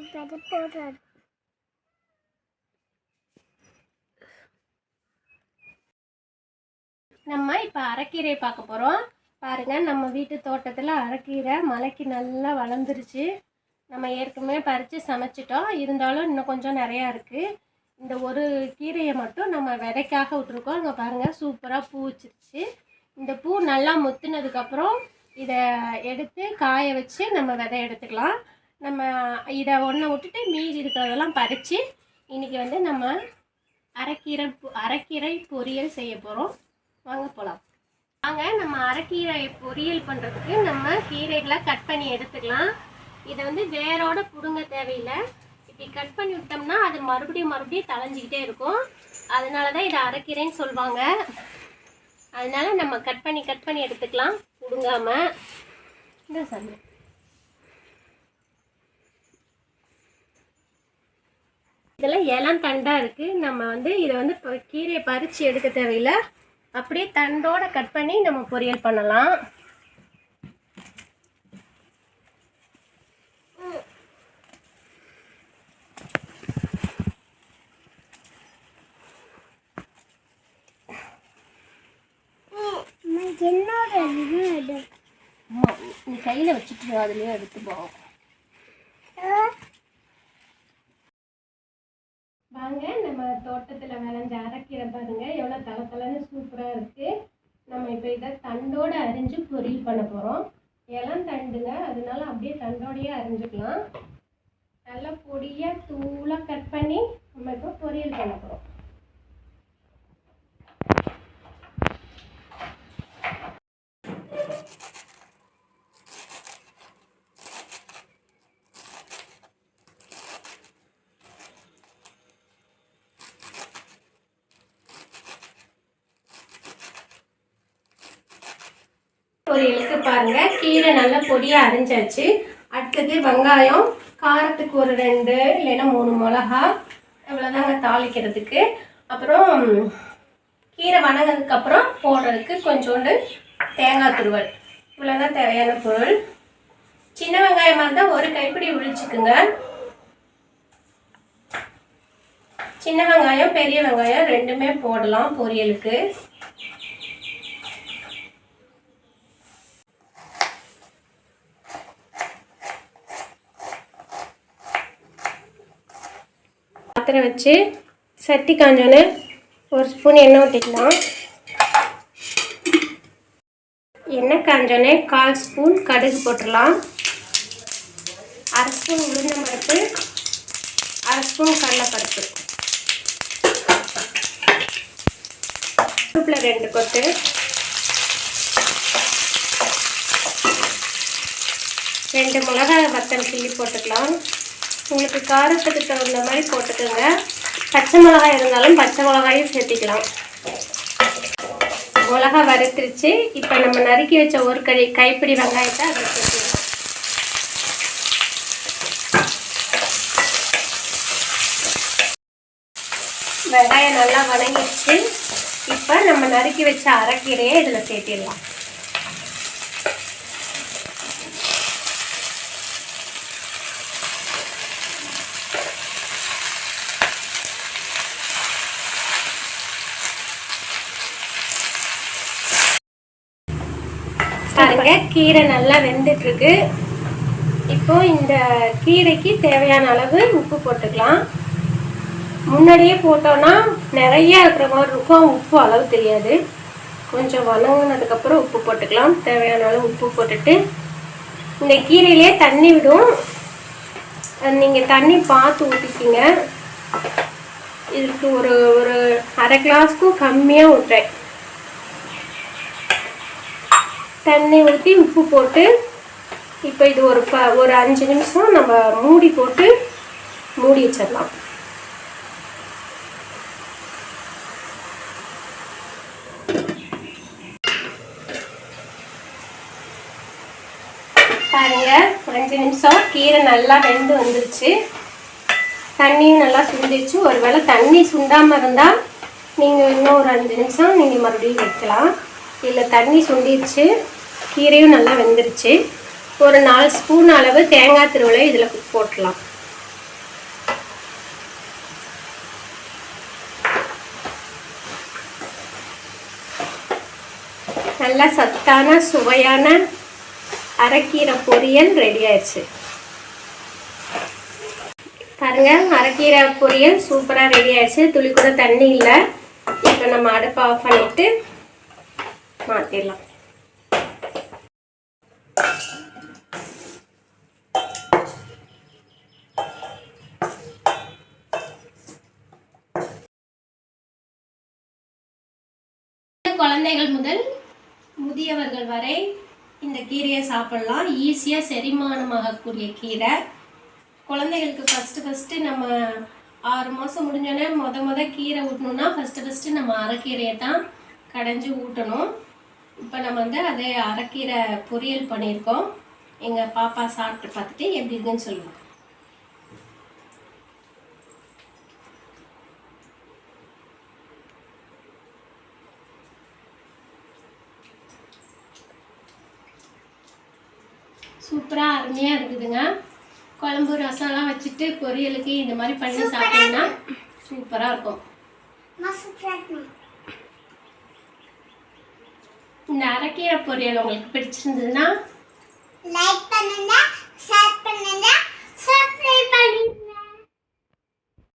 இப்போ போடுறாரு நம்ம இப்போ அரைக்கீரை பார்க்க போகிறோம் பாருங்கள் நம்ம வீட்டு தோட்டத்தில் அரைக்கீரை மலைக்கு நல்லா வளர்ந்துருச்சு. நம்ம ஏற்கனவே பறித்து சமைச்சிட்டோம். இருந்தாலும் இன்னும் கொஞ்சம் நிறையா இருக்குது இந்த ஒரு கீரையை மட்டும் நம்ம விதைக்காக விட்ருக்கோம் இங்கே பாருங்கள் சூப்பராக பூ வச்சிருச்சு. இந்த பூ நல்லா முத்துனதுக்கப்புறம் இதை எடுத்து காய வச்சு நம்ம விதை எடுத்துக்கலாம். நம்ம இதை ஒன்றை விட்டுட்டு மீதி இருக்கிறதெல்லாம் பறித்து இன்றைக்கி வந்து நம்ம அரைக்கீரை அரைக்கீரை பொரியல் செய்ய போகிறோம் வாங்க போகலாம் வாங்க நம்ம அரைக்கீரை பொரியல் பண்ணுறதுக்கு நம்ம கீரைகளை கட் பண்ணி எடுத்துக்கலாம். இதை வந்து வேரோட பிடுங்க தேவையில்லை. இப்படி கட் பண்ணி விட்டோம்னா அது மறுபடியும் மறுபடியும் தளைஞ்சிக்கிட்டே இருக்கும். அதனால தான் இதை அரைக்கீரைன்னு சொல்லுவாங்க அதனால நம்ம கட் பண்ணி கட் பண்ணி எடுத்துக்கலாம். பிடுங்காமல் இந்த சமையல் இதெல்லாம் இளம் தண்டாக இருக்குது நம்ம வந்து இதை வந்து இப்போ கீரையை பறித்து எடுக்க தேவையில்லை. அப்படியே தண்டோட கட் பண்ணி நம்ம பொரியல் பண்ணலாம். என்னோட நீ கையில் வச்சுட்டு அதுலேயே எடுத்து போவோம் வாங்க நம்ம தோட்டத்தில் விளைஞ்ச அரைக்கீரை பாருங்க எவ்வளோ தலை தலைன்னு சூப்பராக இருக்குது நம்ம இப்போ இதை தண்டோட அரிஞ்சு பொரியல் பண்ண போகிறோம் இளம் தண்டுங்க. அதனால அப்படியே தண்டோடையே அரிஞ்சுக்கலாம். நல்லா பொடியாக தூளாக கட் பண்ணி நம்ம இப்போ பொரியல் பண்ண போகிறோம் பொரியலுக்கு பாருங்கள் கீரை நல்லா பொடியாக அரிஞ்சாச்சு. அடுத்தது வெங்காயம் காரத்துக்கு ஒரு ரெண்டு இல்லைன்னா மூணு மிளகா இவ்வளோதாங்க தாளிக்கிறதுக்கு. அப்புறம் கீரை வணங்கினதுக்கப்புறம் போடுறதுக்கு கொஞ்சோண்டு தேங்காய் துருவல். இவ்வளோதான் தேவையான பொருள். சின்ன வெங்காயமாக இருந்தால் ஒரு கைப்பிடி உழிச்சுக்குங்க சின்ன வெங்காயம் பெரிய வெங்காயம் ரெண்டுமே போடலாம் பொரியலுக்கு. பாத்திரம் வச்சு சட்டி காஞ்சோன்னு ஒரு ஸ்பூன் எண்ணெய் ஊற்றிக்கலாம் எண்ணெய் காஞ்சோன்னே கால் ஸ்பூன் கடுகு போட்டுடலாம். அரை ஸ்பூன் உளுந்தம் பருப்பு அரை ஸ்பூன் கடலைப்பருப்பு. பருப்பில் ரெண்டு கொத்து. ரெண்டு மிளகாய் வத்தல் கிள்ளி போட்டுக்கலாம். உங்களுக்கு காரத்துக்கு தகுந்த மாதிரி போட்டுக்கோங்க. பச்சை மிளகாய் இருந்தாலும் பச்சை மிளகாயும் சேர்த்திக்கலாம். மிளகா வறுத்துருச்சு. இப்போ நம்ம நறுக்கி வச்ச ஒரு கை கைப்பிடி வெங்காயத்தை அதில் சேர்த்துக்கலாம். வெங்காயம் நல்லா வதங்கிடுச்சு இப்போ நம்ம நறுக்கி வச்ச அரைக்கீரையை இதில் சேர்த்திடலாம். பாருங்க கீரை நல்லா வெந்துட்டு இருக்கு இப்போ இந்த கீரைக்கு தேவையான அளவு உப்பு போட்டுக்கலாம். முன்னாடியே போட்டோன்னா நிறைய இருக்கிற மாதிரி இருக்கும். உப்பு அளவு தெரியாது. கொஞ்சம் வணங்கினதுக்கப்புறம் உப்பு போட்டுக்கலாம். தேவையான அளவு உப்பு போட்டுட்டு இந்த கீரையிலே தண்ணி விடும். நீங்கள் தண்ணி பார்த்து ஊற்றிக்கிங்க இதுக்கு ஒரு ஒரு அரை கிளாஸ்க்கும் கம்மியாக விட்டுறேன் தண்ணி ஊற்றி உப்பு போட்டு இப்போ இது ஒரு ப ஒரு அஞ்சு நிமிஷம் நம்ம மூடி போட்டு மூடி வச்சிடலாம். பாருங்க ஒரு அஞ்சு நிமிஷம். கீரை நல்லா வெந்து வந்துருச்சு. தண்ணியும் நல்லா சுண்டிச்சு ஒருவேளை தண்ணி சுண்டாமல் இருந்தால் நீங்கள் இன்னும் ஒரு அஞ்சு நிமிஷம் நீங்கள் மறுபடியும் வைக்கலாம். இதில் தண்ணி சுண்டிடுச்சு. கீரையும் நல்லா வெந்துருச்சு. ஒரு நாலு ஸ்பூன் அளவு தேங்காய் திருவிழா இதில் போட்டலாம் நல்லா சத்தான சுவையான அரைக்கீரை பொரியல் ரெடி ஆயிடுச்சு. பாருங்க அரைக்கீரை பொரியல் சூப்பராக ரெடி ஆயிடுச்சு. துளி கூட தண்ணி இல்லை. இப்போ நம்ம அடுப்பை ஆஃப் பண்ணிவிட்டு மாற்றிடலாம் குழந்தைகள் முதல் முதியவர்கள் வரை இந்த கீரையை சாப்பிடலாம். ஈஸியாக செரிமானமாகக்கூடிய கீரை. குழந்தைகளுக்கு ஃபஸ்ட்டு ஃபஸ்ட்டு நம்ம ஆறு மாதம் முடிஞ்சோடனே மொத மொதல் கீரை ஊட்டணும்னா ஃபஸ்ட்டு ஃபஸ்ட்டு நம்ம அரைக்கீரையை தான் கடைஞ்சி ஊட்டணும். இப்போ நம்ம வந்து அதை அரைக்கீரை பொரியல் பண்ணியிருக்கோம். எங்கள் பாப்பா சாப்பிட்டு பார்த்துட்டு எப்படி இருக்குன்னு சொல்லுவோம் சூப்பராக அருமையாக இருக்குதுங்க. குழம்பு ரசம்லாம் வச்சுட்டு பொரியலுக்கு இந்த மாதிரி பண்ணி சாப்பிட்டீங்கன்னா சூப்பராக இருக்கும்? இந்த அரைக்கீரை பொரியல் உங்களுக்கு பிடிச்சிருந்ததுன்னா லைக் பண்ணுங்க ஷேர் பண்ணுங்க சப்ஸ்கிரைப் பண்ணுங்க